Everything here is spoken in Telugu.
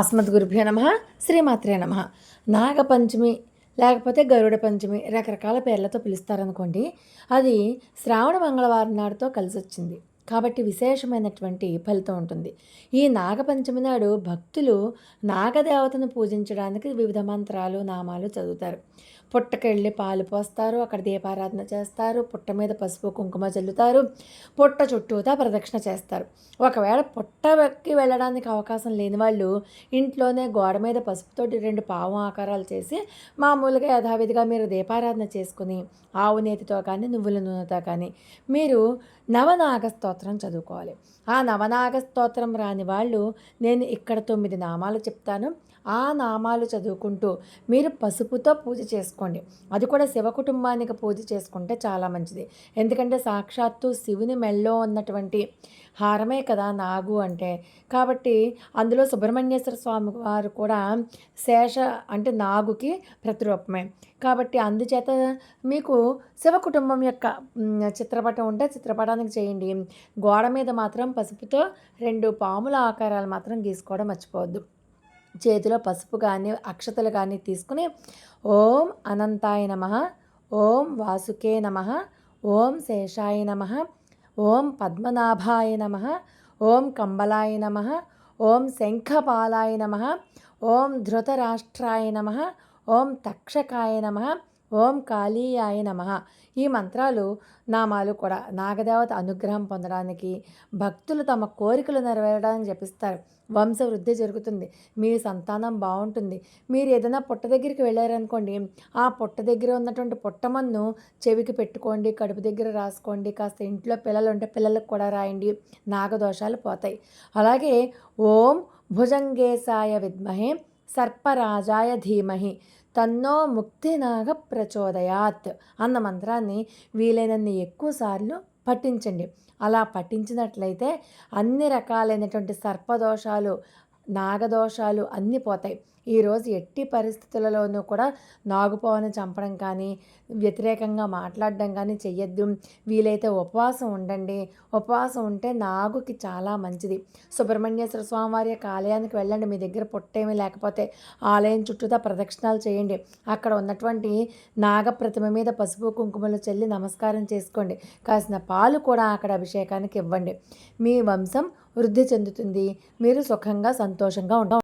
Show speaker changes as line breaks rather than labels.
అస్మద్గురుభ్యో నమ శ్రీమాత్రే నమ. నాగపంచమి లేకపోతే గరుడ పంచమి రకరకాల పేర్లతో పిలుస్తారనుకోండి అది శ్రావణ మంగళవారం నాడుతో కలిసి వచ్చింది కాబట్టి విశేషమైనటువంటి ఫలితం ఉంటుంది. ఈ నాగపంచమి నాడు భక్తులు నాగదేవతను పూజించడానికి వివిధ మంత్రాలు నామాలు చదువుతారు. పుట్టకెళ్ళి పాలు పోస్తారు అక్కడ దీపారాధన చేస్తారు పుట్ట మీద పసుపు కుంకుమ చల్లుతారు పుట్ట చుట్టూతా ప్రదక్షిణ చేస్తారు. ఒకవేళ పుట్టకి వెళ్ళడానికి అవకాశం లేని వాళ్ళు ఇంట్లోనే గోడ మీద పసుపుతోటి రెండు పావం ఆకారాలు చేసి మామూలుగా యథావిధిగా మీరు దీపారాధన చేసుకుని ఆవు నేతితో కానీ నువ్వుల నూనెతో కానీ మీరు నవనాగ స్తోత్రం చదువుకోవాలి. ఆ నవనాగ స్తోత్రం రాని వాళ్ళు నేను ఇక్కడ తొమ్మిది నామాలు చెప్తాను. ఆ నామాలు చదువుకుంటూ మీరు పసుపుతో పూజ చేసుకోండి. అది కూడా శివ కుటుంబానికి పూజ చేసుకుంటే చాలా మంచిది. ఎందుకంటే సాక్షాత్తు శివుని మెళ్ళో ఉన్నటువంటి హారమే కదా నాగు అంటే. కాబట్టి అందులో సుబ్రహ్మణ్యేశ్వర స్వామి వారు కూడా శేష అంటే నాగుకి ప్రతిరూపమే. కాబట్టి అందుచేత మీకు శివ కుటుంబం యొక్క చిత్రపటం ఉంటే చిత్రపటానికి చేయండి. గోడ మీద మాత్రం పసుపుతో రెండు పాముల ఆకారాలు మాత్రం గీసుకోవడం మర్చిపోవద్దు. చేతిలో పసుపు కానీ అక్షతలు కానీ తీసుకుని ఓం అనంతాయ నమ ఓం వాసుకే నమ ఓం శేషాయ నమ ఓం పద్మనాభాయ నమ ఓం కంబలాయ నమ ఓం శంఖపాలాయ నమ ఓం ధృతరాష్ట్రాయ నమ ఓం తక్షకాయ నమ ఓం కాళీయాయ నమ. ఈ మంత్రాలు నామాలు కూడా నాగదేవత అనుగ్రహం పొందడానికి భక్తులు తమ కోరికలు నెరవేరడానికి జపిస్తారు. వంశవృద్ధి జరుగుతుంది. మీ సంతానం బాగుంటుంది. మీరు ఏదైనా పుట్ట దగ్గరికి వెళ్ళారనుకోండి ఆ పుట్ట దగ్గర ఉన్నటువంటి పుట్టమన్ను చెవికి పెట్టుకోండి కడుపు దగ్గర రాసుకోండి కాస్త ఇంట్లో పిల్లలు ఉంటే పిల్లలకు కూడా రాయండి నాగదోషాలు పోతాయి. అలాగే ఓం భుజంగేశాయ విద్మహే సర్పరాజాయ ధీమహి. తన్నో ముక్తినాగ ప్రచోదయాత్ అన్న మంత్రాన్ని వీలైనన్ని ఎక్కువసార్లు పఠించండి. అలా పఠించినట్లయితే అన్ని రకాలైనటువంటి సర్పదోషాలు నాగదోషాలు అన్నీ పోతాయి. ఈరోజు ఎట్టి పరిస్థితులలోనూ కూడా నాగుపావుని చంపడం కానీ వ్యతిరేకంగా మాట్లాడడం కానీ చెయ్యొద్దు. వీలైతే ఉపవాసం ఉండండి. ఉపవాసం ఉంటే నాగుకి చాలా మంచిది. సుబ్రహ్మణ్యేశ్వర స్వామివారి యొక్క ఆలయానికి వెళ్ళండి. మీ దగ్గర పుట్టేమీ లేకపోతే ఆలయం చుట్టూతా ప్రదక్షిణాలు చేయండి. అక్కడ ఉన్నటువంటి నాగప్రతిమ మీద పసుపు కుంకుమలు చల్లి నమస్కారం చేసుకోండి. కాసిన పాలు కూడా అక్కడ అభిషేకానికి ఇవ్వండి. మీ వంశం వృద్ధి చెందుతుంది. మీరు సుఖంగా సంతోషంగా ఉండ